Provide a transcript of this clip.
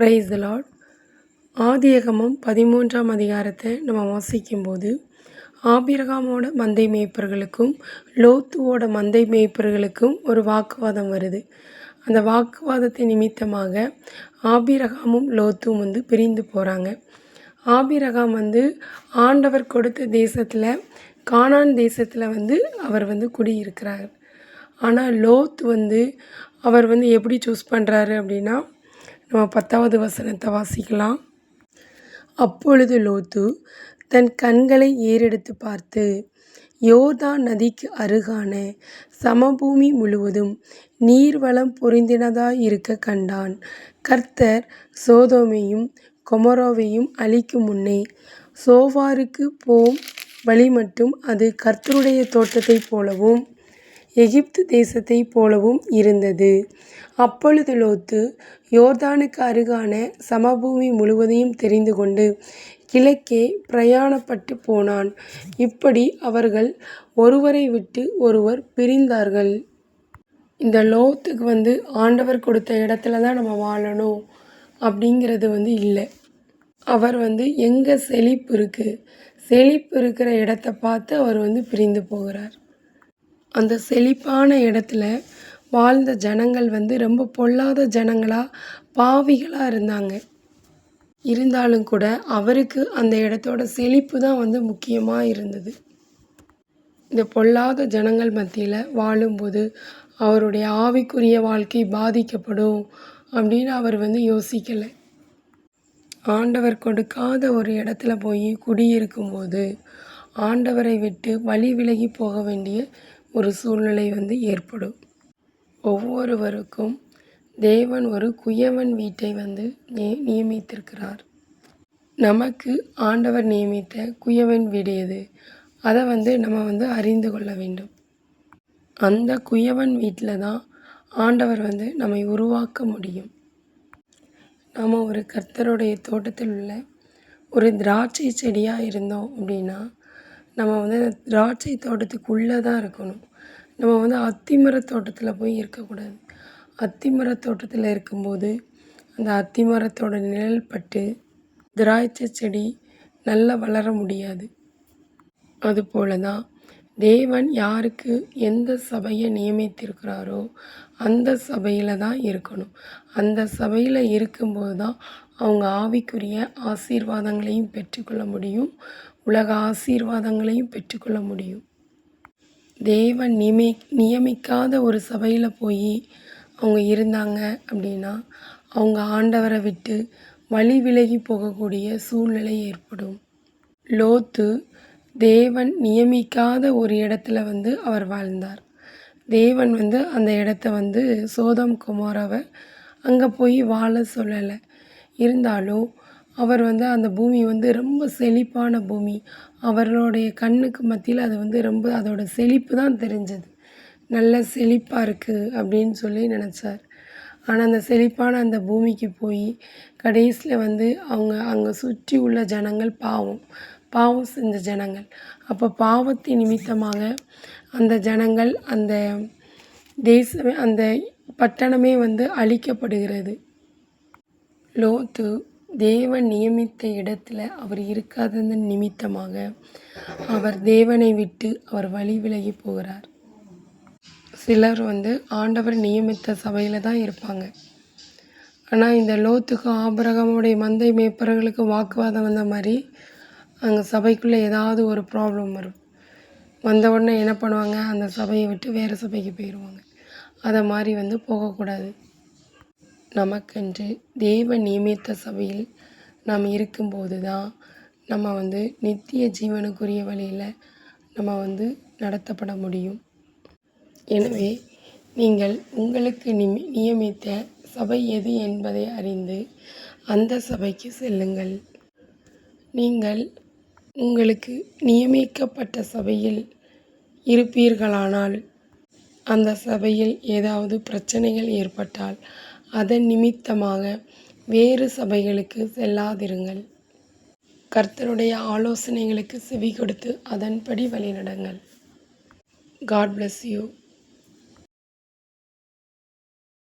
Price Lord ஆதியகமம் பதிமூன்றாம் அதிகாரத்தை நம்ம வாசிக்கும்போது ஆபிரகாமோட மந்தை மேய்ப்பர்களுக்கும் லோத்துவோட மந்தை மேய்ப்பர்களுக்கும் ஒரு வாக்குவாதம் வருது. அந்த வாக்குவாதத்தின் நிமித்தமாக ஆபிரகாமும் லோத்தும் வந்து பிரிந்து போகிறாங்க ஆபிரகாம் வந்து ஆண்டவர் கொடுத்த தேசத்தில் கானான் தேசத்தில் வந்து அவர் வந்து குடியிருக்கிறார். ஆனால் லோத் வந்து அவர் வந்து எப்படி சூஸ் பண்ணுறாரு அப்படின்னா நம்ம பத்தாவது வசனத்தை வாசிக்கலாம். அப்பொழுது லோத்து தன் கண்களை ஏறெடுத்து பார்த்து யோதா நதிக்கு அருகான சமபூமி முழுவதும் நீர்வளம் பொருந்தினதாய் இருக்க கண்டான். கர்த்தர் சோதோமையும் கொமரோவையும் அழிக்கும் முன்னே சோவாருக்கு போம் வழி மட்டும் அது கர்த்தருடைய தோட்டத்தைப் போலவும் எகிப்து தேசத்தைப் போலவும் இருந்தது. அப்பொழுது லோத்து யோர்தானுக்கு அருகான சமபூமி முழுவதையும் தெரிந்து கொண்டு கிழக்கே பிரயாணப்பட்டு போனான். இப்படி அவர்கள் ஒருவரை விட்டு ஒருவர் பிரிந்தார்கள். இந்த லோத்துக்கு வந்து ஆண்டவர் கொடுத்த இடத்துல தான் நம்ம வாழணும் அப்படிங்கிறது வந்து இல்லை. அவர் வந்து எங்கே செழிப்பு இருக்குது செழிப்பு இருக்கிற இடத்த பார்த்து அவர் வந்து பிரிந்து போகிறார். அந்த செழிப்பான இடத்துல வாழ்ந்த ஜனங்கள் வந்து ரொம்ப பொல்லாத ஜனங்களாக பாவிகளாக இருந்தாங்க. இருந்தாலும் கூட அவருக்கு அந்த இடத்தோட செழிப்பு தான் வந்து முக்கியமாக இருந்தது. இந்த பொல்லாத ஜனங்கள் மத்தியில் வாழும்போது அவருடைய ஆவிக்குரிய வாழ்க்கை பாதிக்கப்படும் அப்படின்னு அவர் வந்து யோசிக்கலை. ஆண்டவர் கொடுக்காத ஒரு இடத்துல போய் குடியிருக்கும்போது ஆண்டவரை விட்டு வழி விலகி போக வேண்டிய ஒரு சூழ்நிலை வந்து ஏற்படும். ஒவ்வொருவருக்கும் தேவன் ஒரு குயவன் வீட்டை வந்து நியமித்திருக்கிறார். நமக்கு ஆண்டவர் நியமித்த குயவன் வீடு எது? அதை வந்து நம்ம வந்து அறிந்து கொள்ள வேண்டும். அந்த குயவன் வீட்டில் தான் ஆண்டவர் வந்து நம்மை உருவாக்க முடியும். நம்ம ஒரு கர்த்தருடைய தோட்டத்தில் உள்ள ஒரு திராட்சை செடியாக இருந்தோம் அப்படின்னா நம்ம வந்து திராட்சை தோட்டத்துக்குள்ளே தான் இருக்கணும். நம்ம வந்து அத்திமர தோட்டத்தில் போய் இருக்கக்கூடாது. அத்திமர தோட்டத்தில் இருக்கும்போது அந்த அத்திமரத்தோட நிழல் பட்டு திராட்சை செடி நல்லா வளர முடியாது. அதுபோல தான் தேவன் யாருக்கு எந்த சபையை நியமித்திருக்கிறாரோ அந்த சபையில் தான் இருக்கணும். அந்த சபையில் இருக்கும்போது தான் அவங்க ஆவிக்குரிய ஆசீர்வாதங்களையும் பெற்றுக்கொள்ள முடியும். உலக ஆசீர்வாதங்களையும் பெற்றுக்கொள்ள முடியும். தேவன் நியமி நியமிக்காத ஒரு சபையில் போய் அவங்க இருந்தாங்க அப்படின்னா அவங்க ஆண்டவரை விட்டு வழி விலகி போகக்கூடிய சூழ்நிலை ஏற்படும். லோத்து தேவன் நியமிக்காத ஒரு இடத்துல வந்து அவர் வாழ்ந்தார். தேவன் வந்து அந்த இடத்த வந்து சோதம் குமாராவை அங்கே போய் வாழ சொல்லலை. இருந்தாலும் அவர் வந்து அந்த பூமி வந்து ரொம்ப செழிப்பான பூமி. அவர்களுடைய கண்ணுக்கு மத்தியில் அது வந்து ரொம்ப அதோட செழிப்பு தான் தெரிஞ்சது. நல்ல செழிப்பாக இருக்குது அப்படின்னு சொல்லி நினச்சார். ஆனால் அந்த செழிப்பான அந்த பூமிக்கு போய் கடைசியில் வந்து அவங்க அங்கே சுற்றி உள்ள ஜனங்கள் பாவம் பாவம் செஞ்ச ஜனங்கள். அப்போ பாவத்தின் நிமித்தமாக அந்த ஜனங்கள் அந்த தேசமே அந்த பட்டணமே வந்து அழிக்கப்படுகிறது. லோத்து தேவன் நியமித்த இடத்துல அவர் இருக்காததன் நிமித்தமாக அவர் தேவனை விட்டு அவர் வழி விலகி போகிறார். சிலர் வந்து ஆண்டவர் நியமித்த சபையில் தான் இருப்பாங்க. ஆனால் இந்த லோத்துக்கு ஆபரகமுடைய மந்தை மேய்ப்பர்களுக்கு வாக்குவாதம் வந்த மாதிரி அங்கே சபைக்குள்ளே ஏதாவது ஒரு ப்ராப்ளம் வரும். வந்த உடனே என்ன பண்ணுவாங்க? அந்த சபையை விட்டு வேறு சபைக்கு போயிடுவாங்க அதை மாதிரி வந்து போகக்கூடாது. நமக்கென்று தேவன் நியமித்த சபையில் நாம் இருக்கும்போது தான் நம்ம வந்து நித்திய ஜீவனுக்குரிய வழியில் நம்ம வந்து நடத்தப்பட முடியும். எனவே நீங்கள் உங்களுக்கு நிமி நியமித்த சபை எது என்பதை அறிந்து அந்த சபைக்கு செல்லுங்கள். நீங்கள் உங்களுக்கு நியமிக்கப்பட்ட சபையில் இருப்பீர்களானால் அந்த சபையில் ஏதாவது பிரச்சனைகள் ஏற்பட்டால் அதன் நிமித்தமாக வேறு சபைகளுக்கு செல்லாதிருங்கள். கர்த்தருடைய ஆலோசனைகளுக்கு செவி கொடுத்து அதன்படி வழிநடங்கள். God bless you